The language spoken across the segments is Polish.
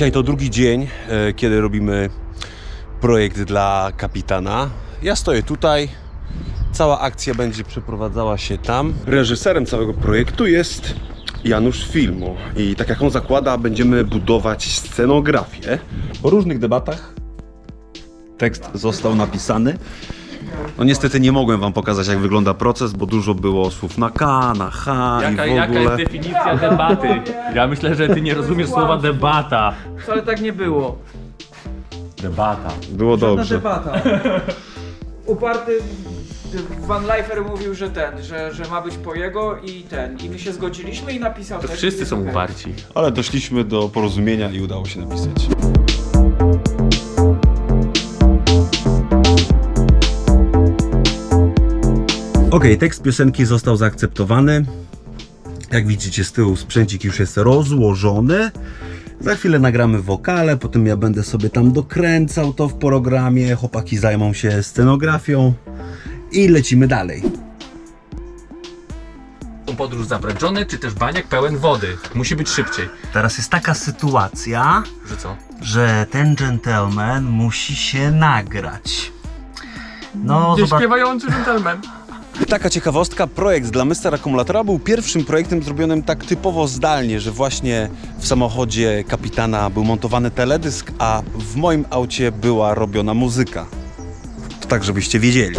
Dzisiaj to drugi dzień, e, kiedy robimy projekt dla kapitana. Ja stoję tutaj. Cała akcja będzie przeprowadzała się tam. Reżyserem całego projektu jest Janusz Filmu. I tak jak on zakłada, będziemy budować scenografię. Po różnych debatach tekst został napisany. No niestety nie mogłem wam pokazać jak wygląda proces, bo dużo było słów na K, na H Jaka, i w jaka ogóle. jest definicja debaty? Ja myślę, że ty nie rozumiesz słowa debata. Wcale tak nie było. Debata. Było Żadna dobrze. debata. Uparty Van Leifer mówił, że ten, że, że ma być po jego i ten. I my się zgodziliśmy i napisał To tekst, wszyscy są uparci. Ale doszliśmy do porozumienia i udało się napisać. Ok, tekst piosenki został zaakceptowany. Jak widzicie z tyłu sprzęcik już jest rozłożony. Za chwilę nagramy wokale, potem ja będę sobie tam dokręcał to w programie. Chłopaki zajmą się scenografią i lecimy dalej. Podróż zabręczony, czy też baniak pełen wody. Musi być szybciej. Teraz jest taka sytuacja, Że co? że ten gentleman musi się nagrać. No, Gdzie zobacz, śpiewający gentleman. Taka ciekawostka, projekt dla Mr. Akumulatora był pierwszym projektem zrobionym tak typowo zdalnie, że właśnie w samochodzie kapitana był montowany teledysk, a w moim aucie była robiona muzyka. To tak, żebyście wiedzieli.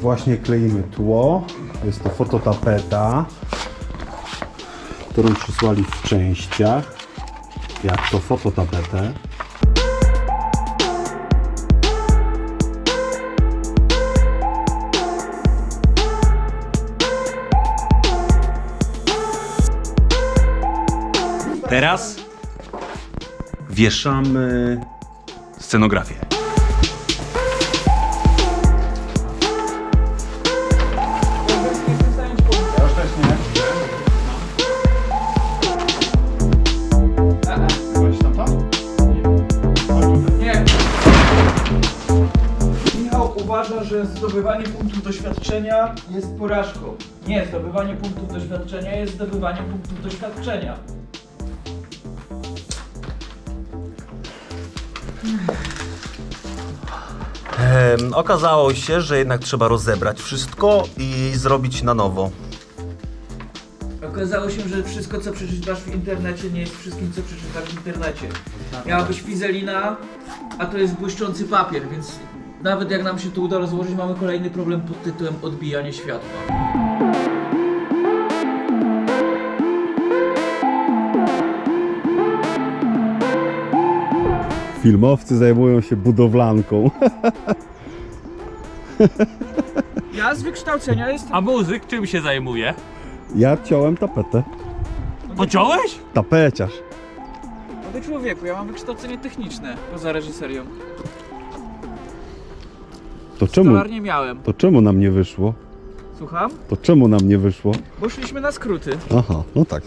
Właśnie kleimy tło. Jest to fototapeta, którą przysłali w częściach. Jak to fototapetę. Teraz wieszamy scenografię. Michał uważa, że zdobywanie punktów doświadczenia jest porażką. Nie, zdobywanie punktów doświadczenia jest zdobywaniem punktów doświadczenia. Em, okazało się, że jednak trzeba rozebrać wszystko i zrobić na nowo. Okazało się, że wszystko co przeczytasz w internecie nie jest wszystkim co przeczytasz w internecie. Miała być fizelina, a to jest błyszczący papier, więc nawet jak nam się to uda rozłożyć, mamy kolejny problem pod tytułem odbijanie światła. Filmowcy zajmują się budowlanką. Ja z wykształcenia jestem... A muzyk czym się zajmuje? Ja ciąłem tapetę. Pociąłeś? Tapeciarz. Młody człowieku, ja mam wykształcenie techniczne poza reżyserią. To czemu, Stolarnie miałem. to czemu nam nie wyszło? Słucham? To czemu nam nie wyszło? Bo szliśmy na skróty. Aha, no tak.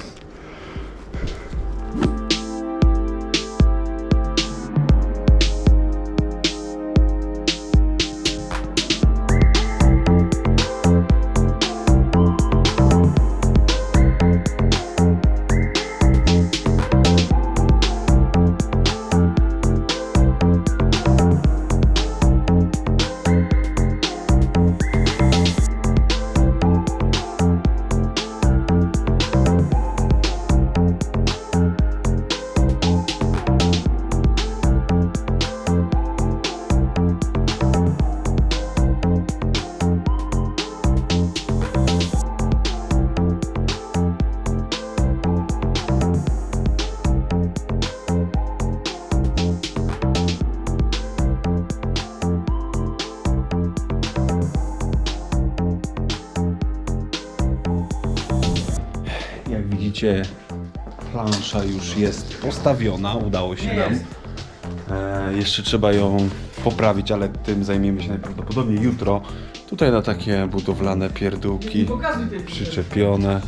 Widzicie, plansza już jest postawiona, udało się nam. E, jeszcze trzeba ją poprawić, ale tym zajmiemy się najprawdopodobniej jutro. Tutaj na takie budowlane pierdółki przyczepione.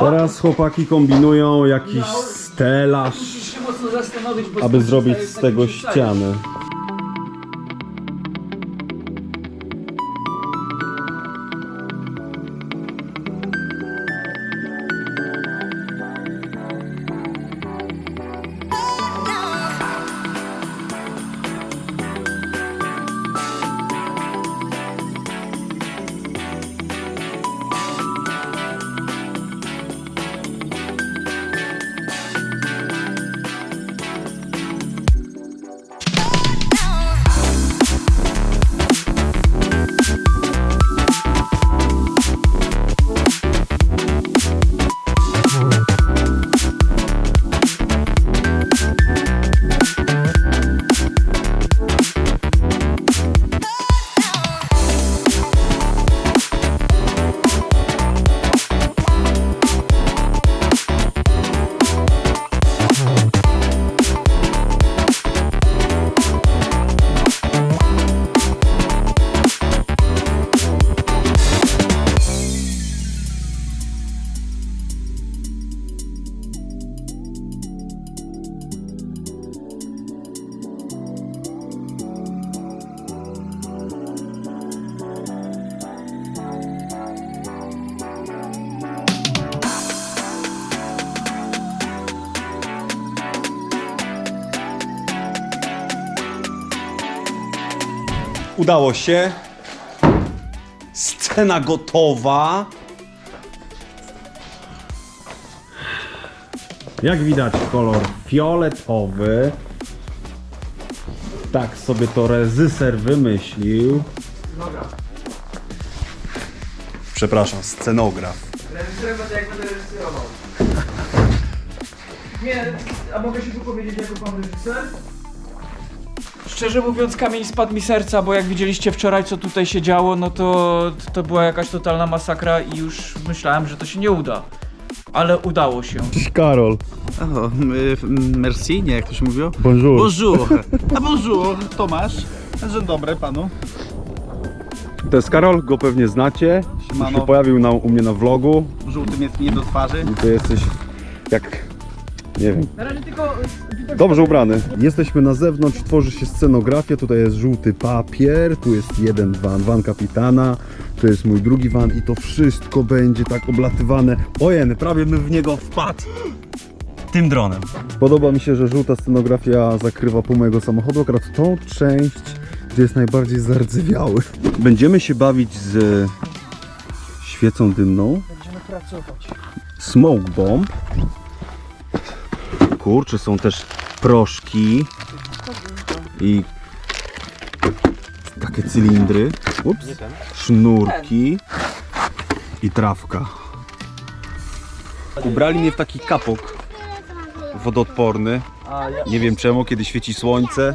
Teraz chłopaki kombinują jakiś stelaż, aby zrobić z tego wrzucanie. Udało się. Scena gotowa. Jak widać kolor fioletowy. Tak sobie to reżyser wymyślił. Przepraszam, scenograf. Reżyserem będę jak będę reżyserował. Nie, a mogę się wypowiedzieć jako pan reżyser? Szczerze mówiąc, kamień spadł mi serca, bo jak widzieliście wczoraj, co tutaj się działo, no to to była jakaś totalna masakra i już myślałem, że to się nie uda. Ale udało się. Cześć Karol. O, y, merci, nie jak to się mówiło? Bonjour. Bonjour. A bonjour, Tomasz. Dzień dobry panu. To jest Karol, go pewnie znacie. Już Siemano. się pojawił na, u mnie na vlogu. Żółtym jest nie do twarzy. I ty jesteś jak, nie wiem, Na razie tylko... dobrze ubrany. Jesteśmy na zewnątrz, tworzy się scenografia. Tutaj jest żółty papier, tu jest jeden van, van kapitana, tu jest mój drugi van i to wszystko będzie tak oblatywane. Ojen, prawie bym w niego wpadł. Tym dronem. Podoba mi się, że żółta scenografia zakrywa pół mojego samochodu, akurat tą część, gdzie jest najbardziej zardzewiały. Będziemy się bawić z świecą dymną. Będziemy pracować. Smoke bomb. Kurczę, są też proszki i takie cylindry. Ups. Sznurki i trawka. Ubrali mnie w taki kapok wodoodporny. Nie wiem czemu, kiedy świeci słońce.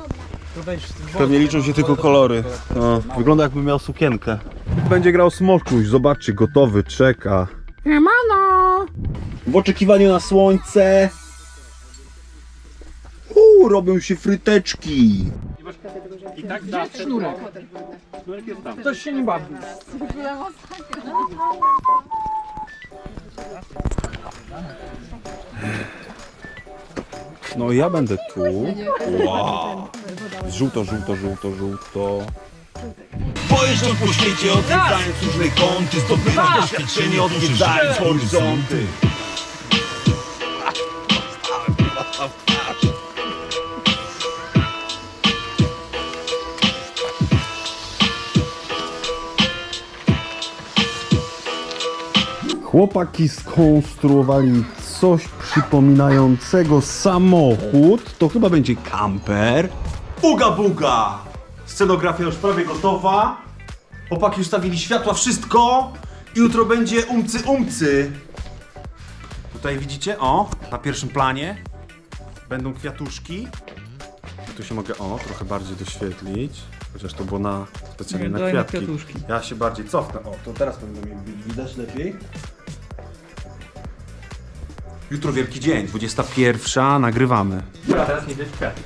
Pewnie liczą się tylko kolory. No, wygląda jakby miał sukienkę. Będzie grał smoczuś, zobaczcie, gotowy, czeka. Siemano! W oczekiwaniu na słońce. Uuu, robią się fryteczki. sznurek. Ktoś się nie bawi. No ja będę tu. Wow. Żółto, żółto, żółto, żółto. Pojeżdżam po świecie, odwiedzając różne kąty Zdobywam doświadczenie, odwiedzając horyzonty Chłopaki skonstruowali coś przypominającego samochód. To chyba będzie kamper. Uga buga! Scenografia już prawie gotowa. Chłopaki ustawili światła, wszystko. Jutro będzie umcy umcy. Tutaj widzicie, o, na pierwszym planie będą kwiatuszki. Tu się mogę, o, trochę bardziej doświetlić. Chociaż to było na specjalnie na Daj na kwiatki. kwiatuszki. Ja się bardziej cofnę. O, to teraz będę mi widać lepiej. Jutro wielki dzień, 21, nagrywamy. Dobra, teraz nie wiesz kwiaty.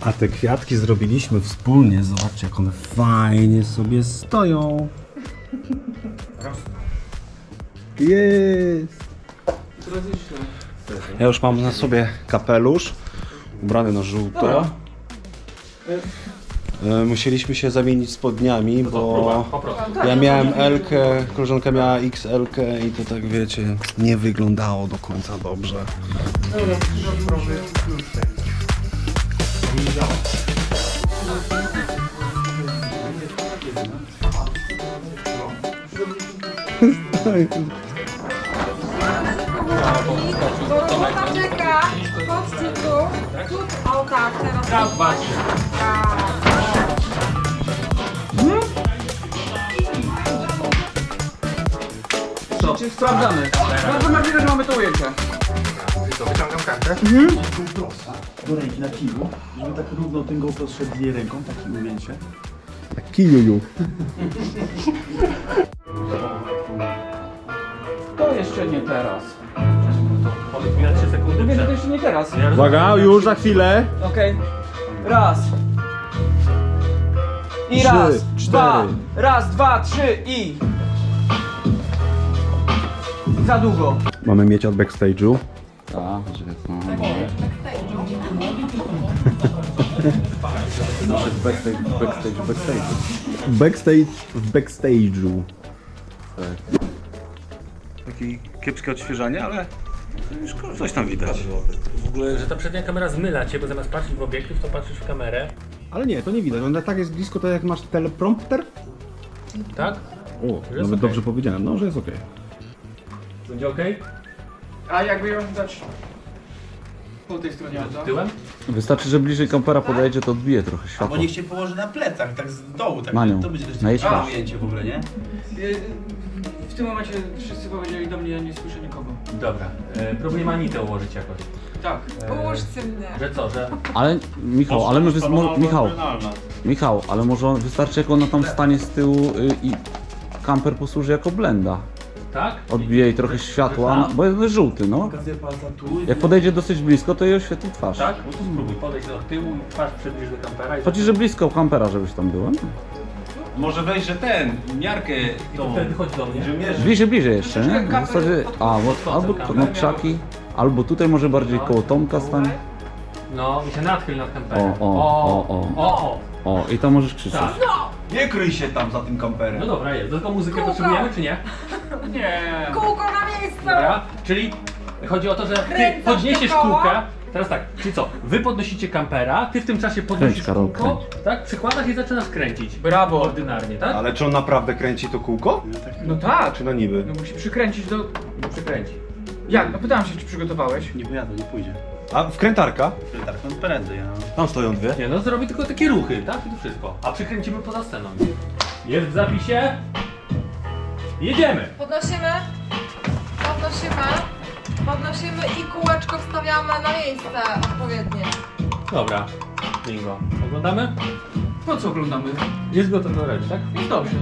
A te kwiatki zrobiliśmy wspólnie. Zobaczcie, jak one fajnie sobie stoją. Jest! Ja już mam na sobie kapelusz, ubrany na żółto. E, Musieliśmy się zamienić spodniami, bo Po prostu. ja miałem L, koleżanka miała XL i to tak wiecie, nie wyglądało do końca dobrze. Dorota czeka. Chodźcie tu. Tu, o tak, teraz. Tak, właśnie. Czy sprawdzamy? Bardzo możliwe, że mamy to ujęcie. Do ręki na kiju, żeby tak równo ten GoPro szedł z jej ręką, takie ujęcie. Kijuju. To jeszcze nie teraz. Powiedz mi na 3 sekundy Nie, to przed. jeszcze nie teraz. Uwaga, już za chwilę. Okej. Raz. I Trzy, raz, cztery. dwa. Raz, dwa, trzy i... Za długo. Mamy mieć od backstage'u. Backstage, backstage, backstage. Backstage w backstage'u. Takie kiepskie odświeżanie, ale już coś tam widać. W ogóle, że ta przednia kamera zmyla cię, bo zamiast patrzeć w obiektyw, to patrzysz w kamerę. Ale nie, to nie widać. On tak jest blisko, to jak masz teleprompter. Tak? O, nawet okej. dobrze powiedziałem, no, że jest okej. Będzie ok? A jakby ją dać po tej stronie auta? Tyłem? Wystarczy, że bliżej kampera podejdzie, to odbije trochę Albo światło. niech się położy na plecach, tak z dołu, tak. To będzie dość Na jej ciekawe twarz. ujęcie w ogóle, nie? W tym momencie wszyscy powiedzieli do mnie, ja nie słyszę nikogo. Dobra. E, próbuję manitę ułożyć jakoś. Tak. Połóżcie mnie. Że co, że... Ale Michał, ale my wys... mo- Michał, Michał, ale może on- wystarczy jak ona tam stanie z tyłu y, i kamper posłuży jako blenda. Tak? Odbije jej trochę światła, na- bo jest żółty, no. Pokazuję palca tu. Jak podejdzie dosyć blisko, to jej oświetli twarz. Tak? No to spróbuj. Podejdź do tyłu i twarz przybliż do kampera i... Chodzi, że blisko kampera, żebyś tam była. Może wejść, że ten, miarkę to wtedy chodź do mnie. Bliżej, bliżej jeszcze, nie? W zasadzie, a, bo, albo no, krzaki, albo tutaj może bardziej koło Tomka stanie. No i się nadchyl nad kamperem. O, o, o, o, o. O, i tam możesz krzyczeć. Tak. Nie kryj się tam za tym kamperem. No dobra, jest. Tylko muzykę Kółko. potrzebujemy, czy nie? Nie. Kółko na miejsce! Dobra, czyli chodzi o to, że ty Kręcasz podniesiesz dookoła. kółka. Teraz tak, czyli co? Wy podnosicie kampera, ty w tym czasie podnosisz Kręć, Karol, kółko, tak? Przykładasz i zaczynasz kręcić. Brawo. Ordynarnie, tak? Ale czy on naprawdę kręci to kółko? No tak. Czy na niby? No musi przykręcić do... Przykręci. Jak? No pytałem się, czy przygotowałeś. Nie pojadę, nie pójdzie. A wkrętarka? Tak, no prędzej, no. Tam stoją dwie. Nie, no zrobi tylko takie ruchy, tak? I to wszystko. A przykręcimy poza sceną. Jest w zapisie. Jedziemy! Podnosimy, podnosimy, podnosimy i kółeczko wstawiamy na miejsce odpowiednie. Dobra, bingo. Oglądamy? Po co oglądamy? Jest gotowy do ręki, tak? Jest dobrze.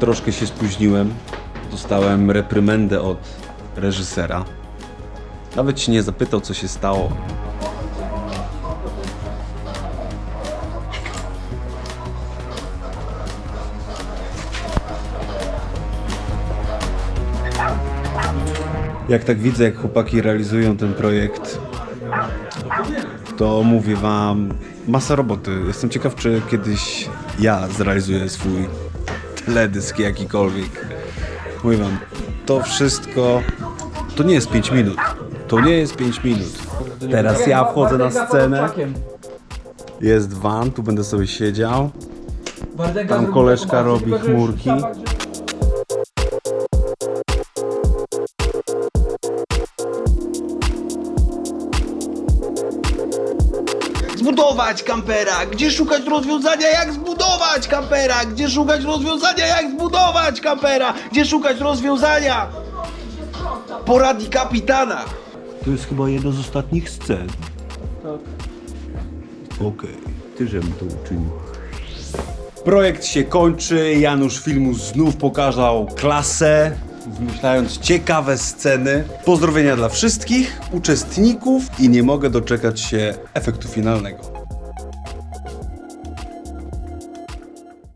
Troszkę się spóźniłem. Dostałem reprymendę od reżysera. Nawet się nie zapytał, co się stało. Jak tak widzę, jak chłopaki realizują ten projekt, to mówię wam, masa roboty. Jestem ciekaw, czy kiedyś ja zrealizuję swój teledysk jakikolwiek. Mówię wam, to wszystko to nie jest 5 minut. To nie jest 5 minut. Teraz ja wchodzę na scenę. Jest van, tu będę sobie siedział. Tam koleżka robi chmurki. Zbudować kampera! Gdzie szukać rozwiązania, jak zbudować kampera? Gdzie szukać rozwiązania, jak zbudować kampera? Gdzie szukać rozwiązania? Poradni kapitana! To jest chyba jedna z ostatnich scen. Tak. Okej. Ty, żebym to uczynił. Projekt się kończy. Janusz Filmu znów pokazał klasę, wymyślając ciekawe sceny. Pozdrowienia dla wszystkich uczestników i nie mogę doczekać się efektu finalnego.